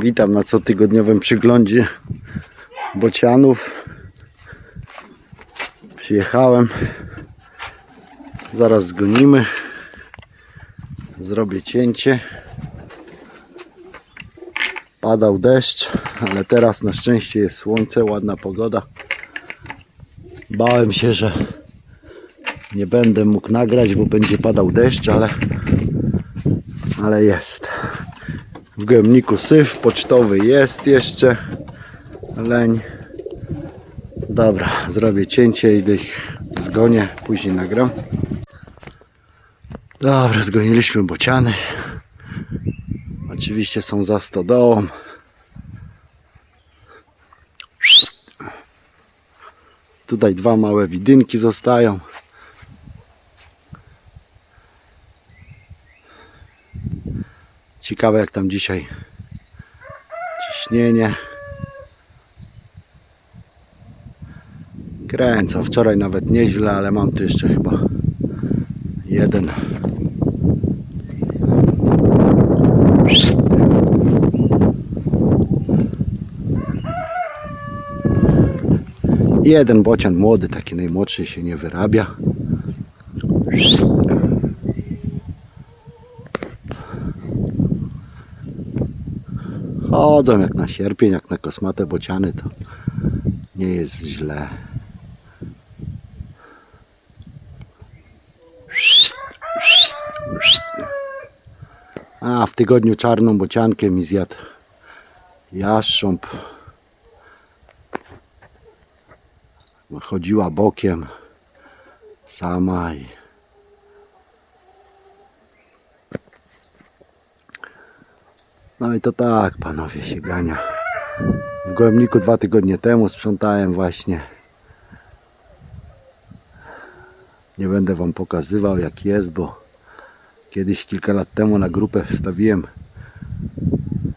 Witam na cotygodniowym przyglądzie bocianów. Przyjechałem. Zaraz zgonimy. Zrobię cięcie. Padał deszcz, ale teraz na szczęście jest słońce, ładna pogoda. Bałem się, że nie będę mógł nagrać, bo będzie padał deszcz, ale, ale jest. W gojemniku syf pocztowy jest jeszcze. Leń. Dobra, zrobię cięcie i ich zgonię, później nagram. Dobra, zgoniliśmy bociany. Oczywiście są za stodołą. Tutaj dwa małe widynki zostają. Ciekawe jak tam dzisiaj ciśnienie. Kręcą. Wczoraj nawet nieźle, ale mam tu jeszcze chyba jeden. Jeden bocian młody, taki najmłodszy się nie wyrabia. Chodzą jak na sierpień, jak na kosmate bociany, to nie jest źle. A w tygodniu czarną bociankę mi zjadł jastrząb. Chodziła bokiem sama i No i to tak, panowie, się gania. W Gołębniku dwa tygodnie temu sprzątałem właśnie. Nie będę wam pokazywał jak jest, bo kiedyś kilka lat temu na grupę wstawiłem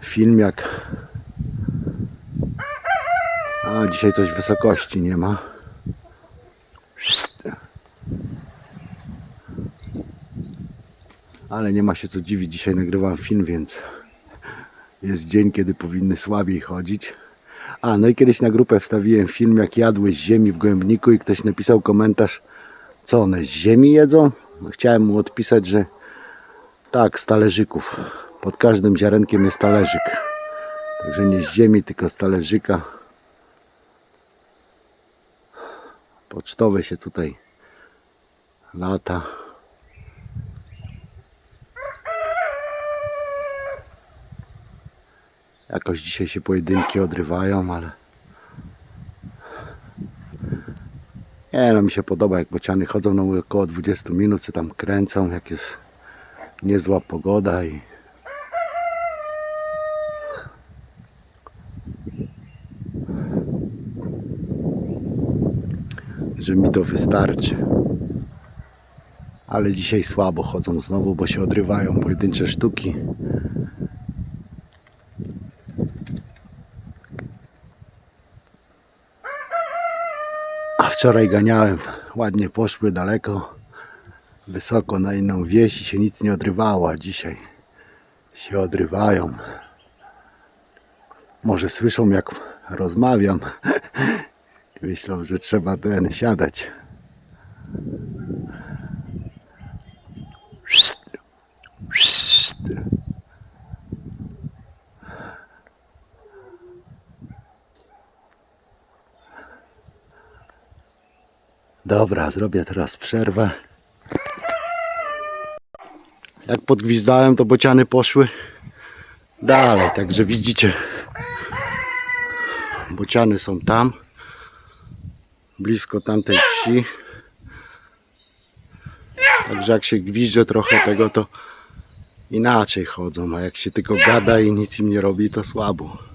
film jak a dzisiaj coś wysokości nie ma. Ale nie ma się co dziwić, dzisiaj nagrywam film, więc jest dzień, kiedy powinny słabiej chodzić. A, no i kiedyś na grupę wstawiłem film, jak jadłeś z ziemi w gołębniku i ktoś napisał komentarz, co one z ziemi jedzą? No, chciałem mu odpisać, że tak, z talerzyków. Pod każdym ziarenkiem jest talerzyk. Także nie z ziemi, tylko z talerzyka. Pocztowe się tutaj lata. Jakoś dzisiaj się pojedynki odrywają, ale nie no mi się podoba jak bociany chodzą no mówię, około 20 minut się tam kręcą jak jest niezła pogoda i że mi to wystarczy. Ale dzisiaj słabo chodzą znowu, bo się odrywają pojedyncze sztuki wczoraj ganiałem, ładnie poszły daleko, wysoko na inną wieś i się nic nie odrywało, a dzisiaj się odrywają. Może słyszą jak rozmawiam. Myślą, że trzeba ten siadać. Dobra, zrobię teraz przerwę. Jak podgwizdałem, to bociany poszły dalej. Także widzicie, bociany są tam, blisko tamtej wsi. Także jak się gwizdże trochę tego, to inaczej chodzą. A jak się tylko gada i nic im nie robi, to słabo.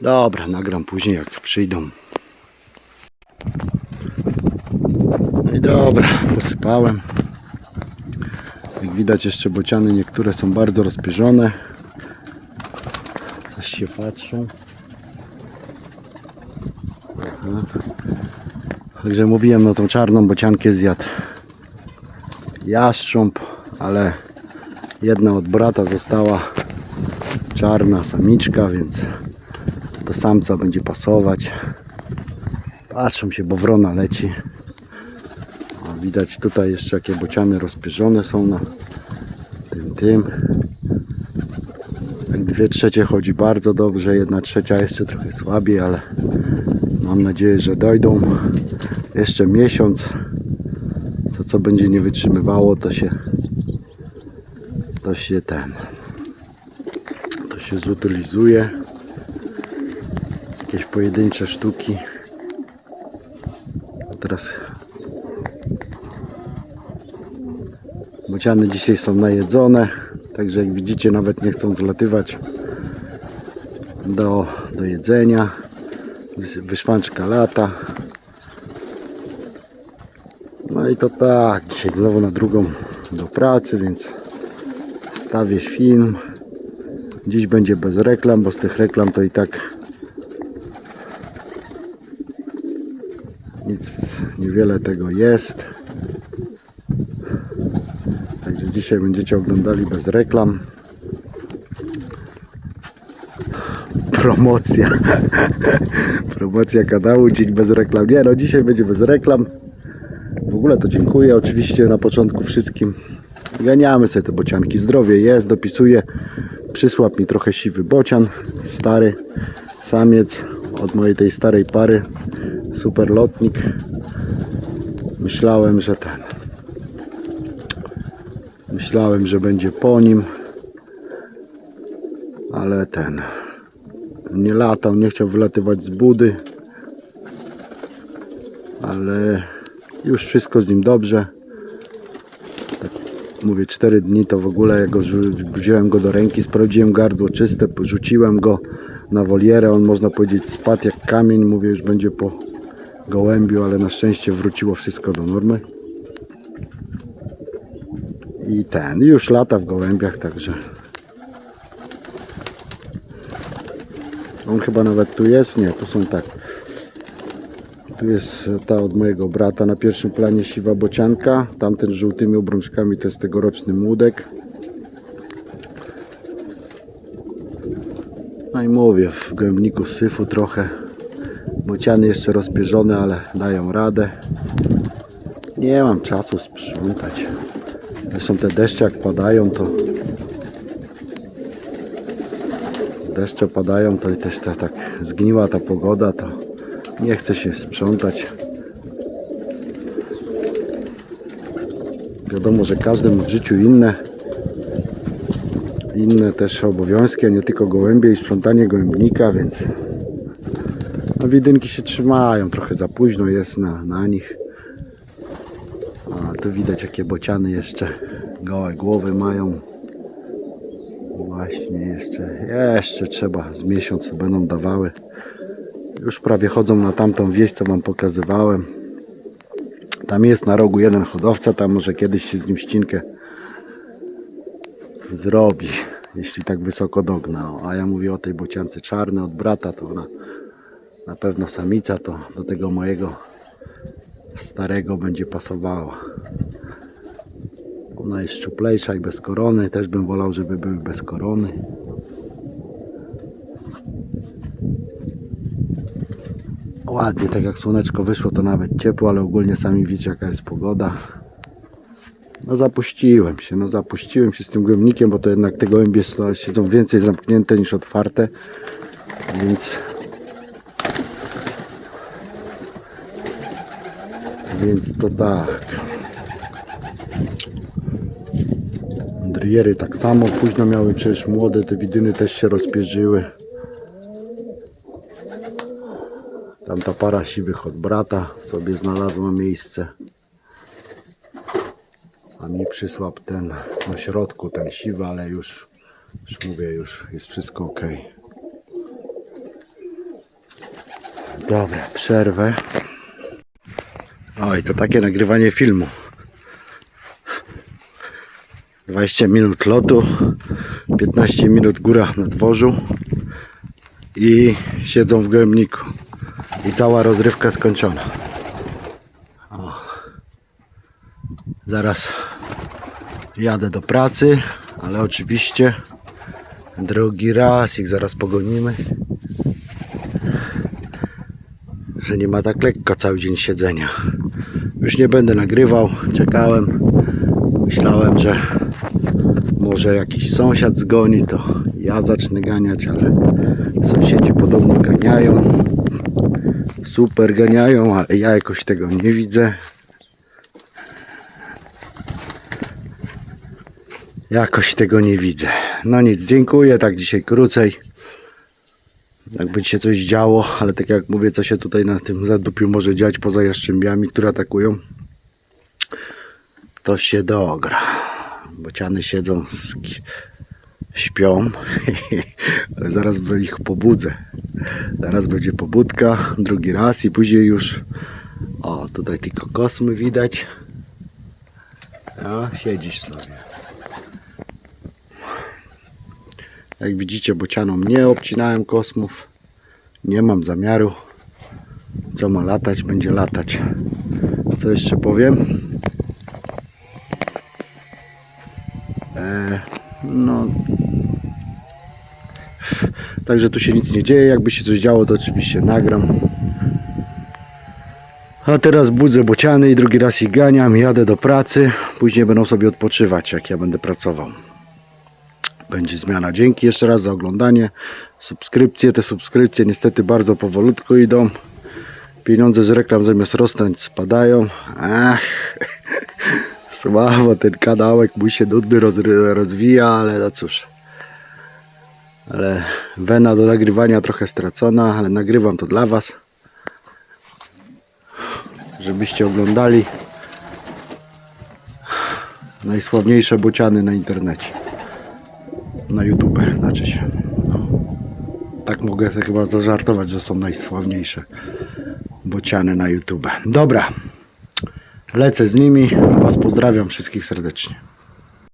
Dobra, nagram później jak przyjdą. I dobra, posypałem. Jak widać jeszcze bociany niektóre są bardzo rozpierzone. Coś się patrzą. Aha. Także mówiłem, no tą czarną bociankę zjadł jastrząb, ale jedna od brata została czarna samiczka, więc do samca będzie pasować. Patrzą się, bo wrona leci. O, widać tutaj jeszcze jakie bociany rozpierzone są na tym tym. Tak dwie trzecie chodzi bardzo dobrze, jedna trzecia jeszcze trochę słabiej, ale mam nadzieję, że dojdą jeszcze miesiąc. To co będzie nie wytrzymywało, to się to się ten to się zutylizuje. Jakieś pojedyncze sztuki. A teraz bociany dzisiaj są najedzone, także jak widzicie nawet nie chcą zlatywać do, do jedzenia. Wys- Wyszwanczka lata. No i to tak, dzisiaj znowu na drugą do pracy, więc stawię film. Dziś będzie bez reklam, bo z tych reklam to i tak nic, niewiele tego jest. Także dzisiaj będziecie oglądali bez reklam. Promocja. Promocja kanału, dzień bez reklam. Nie no, dzisiaj będzie bez reklam. W ogóle to dziękuję oczywiście na początku wszystkim. Ganiamy sobie te bocianki. Zdrowie jest, dopisuję. Przysłał mi trochę siwy bocian, stary samiec od mojej tej starej pary. Super lotnik. Myślałem, że ten. Myślałem, że będzie po nim. Ale ten. Nie latał, nie chciał wylatywać z budy. Ale już wszystko z nim dobrze. Tak mówię, 4 dni to w ogóle, jak go wziąłem go do ręki, sprawdziłem gardło czyste, rzuciłem go na wolierę, on można powiedzieć spadł jak kamień, mówię, już będzie po gołębiu, ale na szczęście wróciło wszystko do normy. I ten, już lata w gołębiach, także on chyba nawet tu jest, nie, tu są tak. Tu jest ta od mojego brata na pierwszym planie siwa bocianka. Tamten z żółtymi obrączkami to jest tegoroczny młódek. No i mówię, w gębniku syfu trochę. Bociany jeszcze rozbieżone, ale dają radę. Nie mam czasu sprzątać. Zresztą te deszcze jak padają, to deszcze padają, to i też ta, tak zgniła ta pogoda, to nie chce się sprzątać. Wiadomo, że każdemu w życiu inne. Inne też obowiązki, a nie tylko gołębie i sprzątanie gołębnika, więc no, widynki się trzymają. Trochę za późno jest na, na nich. A tu widać jakie bociany jeszcze gołe głowy mają. Właśnie jeszcze, jeszcze trzeba z miesiąc będą dawały. Już prawie chodzą na tamtą wieś, co wam pokazywałem. Tam jest na rogu jeden hodowca, tam może kiedyś się z nim ścinkę zrobi, jeśli tak wysoko dogna. A ja mówię o tej bociance czarnej od brata, to ona na pewno samica, to do tego mojego starego będzie pasowała. Ona jest szczuplejsza i bez korony, też bym wolał, żeby były bez korony. Ładnie, tak jak słoneczko wyszło, to nawet ciepło, ale ogólnie sami wiecie jaka jest pogoda. No zapuściłem się, no zapuściłem się z tym gołębnikiem, bo to jednak te gołębie siedzą więcej zamknięte niż otwarte, więc więc to tak. Driery tak samo, późno miały przecież młode, te widyny też się rozpierzyły. Tamta para siwych od brata sobie znalazła miejsce. A mi przysłał ten na środku, ten siwy, ale już, już mówię, już jest wszystko ok. Dobra, przerwę. Oj, to takie nagrywanie filmu. 20 minut lotu, 15 minut góra na dworzu i siedzą w gołębniku. I cała rozrywka skończona. O. Zaraz jadę do pracy, ale oczywiście drugi raz ich zaraz pogonimy. Że nie ma tak lekko cały dzień siedzenia. Już nie będę nagrywał, czekałem. Myślałem, że może jakiś sąsiad zgoni, to ja zacznę ganiać, ale sąsiedzi podobno ganiają. Super ganiają, ale ja jakoś tego nie widzę. Jakoś tego nie widzę. No nic, dziękuję, tak dzisiaj krócej. Jakby się coś działo, ale tak jak mówię, co się tutaj na tym zadupiu może dziać poza jaszczębiami, które atakują, to się dogra. Bociany siedzą, śpią, ale zaraz ich pobudzę. Zaraz będzie pobudka, drugi raz i później już, o tutaj tylko kosmy widać. A, siedzisz sobie. Jak widzicie, bocianom nie obcinałem kosmów. Nie mam zamiaru. Co ma latać, będzie latać. Co jeszcze powiem? E, no. Także tu się nic nie dzieje. Jakby się coś działo, to oczywiście nagram. A teraz budzę bociany i drugi raz ich ganiam. Jadę do pracy. Później będą sobie odpoczywać, jak ja będę pracował będzie zmiana. Dzięki jeszcze raz za oglądanie, subskrypcje. Te subskrypcje niestety bardzo powolutku idą. Pieniądze z reklam zamiast rosnąć spadają. Ach, słabo ten kanałek mój się nudny roz, rozwija, ale no cóż. Ale wena do nagrywania trochę stracona, ale nagrywam to dla Was. Żebyście oglądali najsławniejsze bociany na internecie na YouTube, znaczy się. No. Tak mogę sobie chyba zażartować, że są najsławniejsze bociany na YouTube. Dobra, lecę z nimi. Was pozdrawiam wszystkich serdecznie.